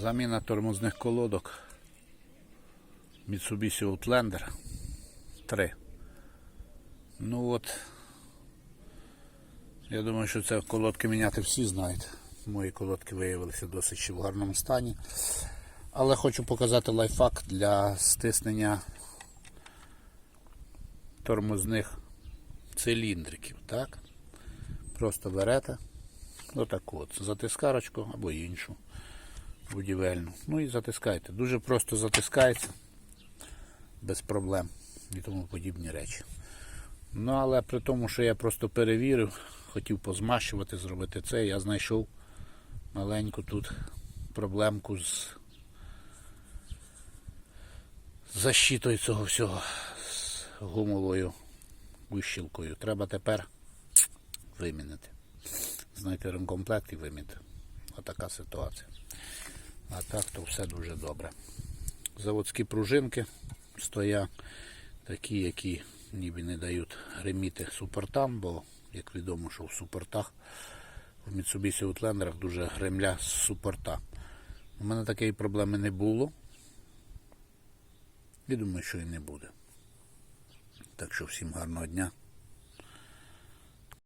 Заміна тормозних колодок Mitsubishi Outlander 3. Ну от, я думаю, що це колодки міняти всі знають. Мої колодки виявилися досить в гарному стані. Але хочу показати лайфхак для стиснення тормозних циліндриків. Так? Просто берете отак от, затискарочку або іншу будівельну. Ну і затискайте. Дуже просто затискається без проблем і тому подібні речі. Ну, але при тому, що я просто перевірив, хотів позмащувати, зробити це, я знайшов маленьку тут проблемку з защитою цього всього, з гумовою вищілкою. Треба тепер вимінити. Знайти ремкомплект і виміти. Отака ситуація. А так то все дуже добре. Заводські пружинки стоять такі, які ніби не дають гриміти супортам, бо, як відомо, що в супортах в Mitsubishi Outlander дуже гремля з супорта. У мене такої проблеми не було. І думаю, що і не буде. Так що всім гарного дня.